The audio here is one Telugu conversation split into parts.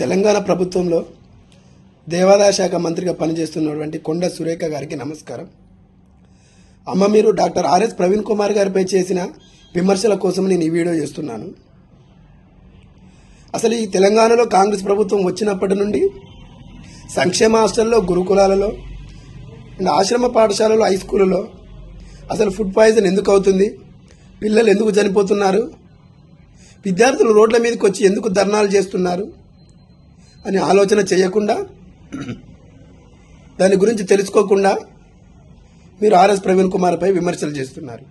తెలంగాణ ప్రభుత్వంలో దేవాదాయ శాఖ మంత్రిగా పనిచేస్తున్నటువంటి కొండ సురేఖ గారికి నమస్కారం. అమ్మ మీరు డాక్టర్ ఆర్ఎస్ ప్రవీణ్ కుమార్ గారిపై చేసిన విమర్శల కోసం నేను ఈ వీడియో చేస్తున్నాను. అసలు ఈ తెలంగాణలో కాంగ్రెస్ ప్రభుత్వం వచ్చినప్పటి నుండి సంక్షేమ హాస్టల్లో గురుకులాలలో అండ్ ఆశ్రమ పాఠశాలలో హై స్కూళ్ళలో అసలు ఫుడ్ పాయిజన్ ఎందుకు అవుతుంది? పిల్లలు ఎందుకు చనిపోతున్నారు? విద్యార్థులు రోడ్ల మీదకి వచ్చి ఎందుకు ధర్నాలు చేస్తున్నారు? అని ఆలోచన చేయకుండా దాని గురించి తెలుసుకోకుండా మీరు ఆర్ఎస్ ప్రవీణ్ కుమార్పై విమర్శలు చేస్తున్నారు.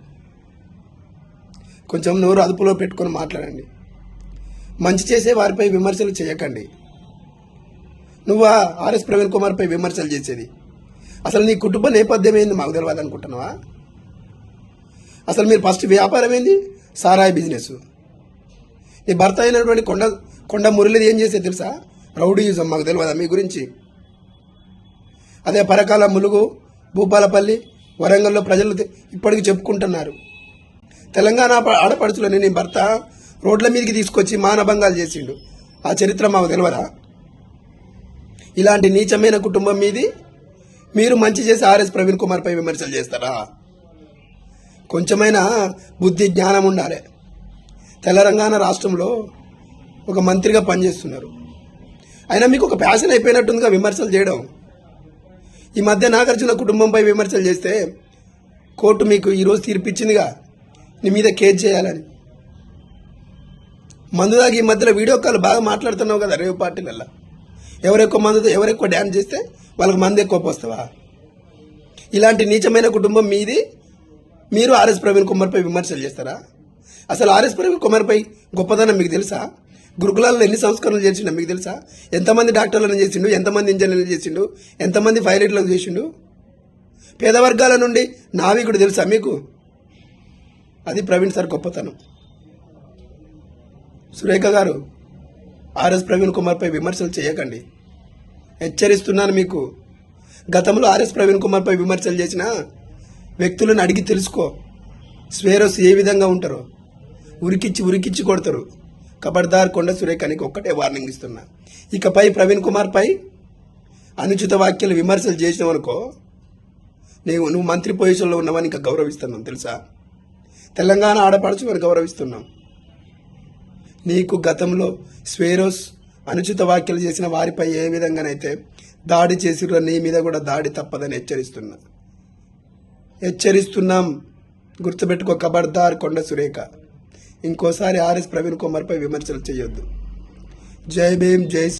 కొంచెం నోరు అదుపులో పెట్టుకొని మాట్లాడండి. మంచి చేసే వారిపై విమర్శలు చేయకండి. నువ్వా ఆర్ఎస్ ప్రవీణ్ కుమార్పై విమర్శలు చేసేది. అసలు నీ కుటుంబ నేపథ్యం ఏంది మాకు తెలియదు అనుకుంటున్నావా? అసలు మీరు ఫస్ట్ వ్యాపారం ఏంది? సారాయి బిజినెస్. నీ భర్త అయినటువంటి కొండ కొండ మురళిది ఏం చేసేది తెలుసా? రౌడీయుజం మాకు తెలియదా మీ గురించి? అదే పరకాల ములుగు భూపాలపల్లి వరంగల్లో ప్రజలు ఇప్పటికీ ఇప్పటికి చెప్పుకుంటున్నారు. తెలంగాణ ఆడపడుచులని నీ భర్త రోడ్ల మీదకి తీసుకొచ్చి మానభంగాలు చేసిండు. ఆ చరిత్ర మాకు తెలియదా ఇలాంటి నీచమైన కుటుంబం మీది మీరు మంచి చేసి ఆర్ఎస్ ప్రవీణ్ కుమార్పై విమర్శలు చేస్తారా? కొంచెమైనా బుద్ధి జ్ఞానం ఉండాలి. తెలంగాణ రాష్ట్రంలో ఒక మంత్రిగా పనిచేస్తున్నారు. అయినా మీకు ఒక ప్యాషన్ అయిపోయినట్టుందిగా విమర్శలు చేయడం. ఈ మధ్య నాగార్జున కుటుంబంపై విమర్శలు చేస్తే కోర్టు మీకు ఈరోజు తీర్పిచ్చిందిగా. నీ మీద కేసు చేయాలని. మందు దాకా ఈ మధ్యలో వీడియో కాల్ బాగా మాట్లాడుతున్నావు కదా రేవు పార్టీలల్లో. ఎవరెక్కువ మందు ఎవరెక్కువ డ్యాన్స్ చేస్తే వాళ్ళకి మంది ఎక్కువ పోస్తావా ఇలాంటి నీచమైన కుటుంబం మీది మీరు ఆర్ఎస్ ప్రవీణ్ కుమార్పై విమర్శలు చేస్తారా? అసలు ఆర్ఎస్ ప్రవీణ్ కుమార్పై గొప్పదనం మీకు తెలుసా? గురుకులాల్లో ఎన్ని సంస్కరణలు చేసిండు మీకు తెలుసా? ఎంతమంది డాక్టర్లను చేసిండు? ఎంతమంది ఇంజనీర్లు చేసిండు? ఎంతమంది పైలట్లకు చేసిండు? పేద వర్గాల నుండి నావికుడు తెలుసా మీకు? అది ప్రవీణ్ సార్ గొప్పతనం. సురేఖ గారు ఆర్ఎస్ ప్రవీణ్ కుమార్పై విమర్శలు చేయకండి. హెచ్చరిస్తున్నాను మీకు. గతంలో ఆర్ఎస్ ప్రవీణ్ కుమార్పై విమర్శలు చేసిన వ్యక్తులను అడిగి తెలుసుకో. స్వేరస్ ఏ విధంగా ఉంటారో. ఉరికిచ్చి ఉరికిచ్చి కొడతారు. కబడ్దార్ కొండ సురేఖానికి ఒక్కటే వార్నింగ్ ఇస్తున్నా. ఇకపై ప్రవీణ్ కుమార్పై అనుచిత వ్యాఖ్యలు విమర్శలు చేసినావు అనుకో నీవు నువ్వు మంత్రి పొజిషన్లో ఉన్నావని ఇంకా గౌరవిస్తున్నాం తెలుసా? తెలంగాణ ఆడపడుచు మనం గౌరవిస్తున్నాం నీకు గతంలో స్వేరోస్ అనుచిత వ్యాఖ్యలు చేసిన వారిపై ఏ విధంగానైతే దాడి చేసిరో నీ మీద కూడా దాడి తప్పదని హెచ్చరిస్తున్నా. హెచ్చరిస్తున్నాం. గుర్తుపెట్టుకో కబర్దార్ కొండ సురేఖ. ఇంకోసారి ఆర్ఎస్ ప్రవీణ్ కుమార్పై విమర్శలు చేయొద్దు. జై భీమ్ జై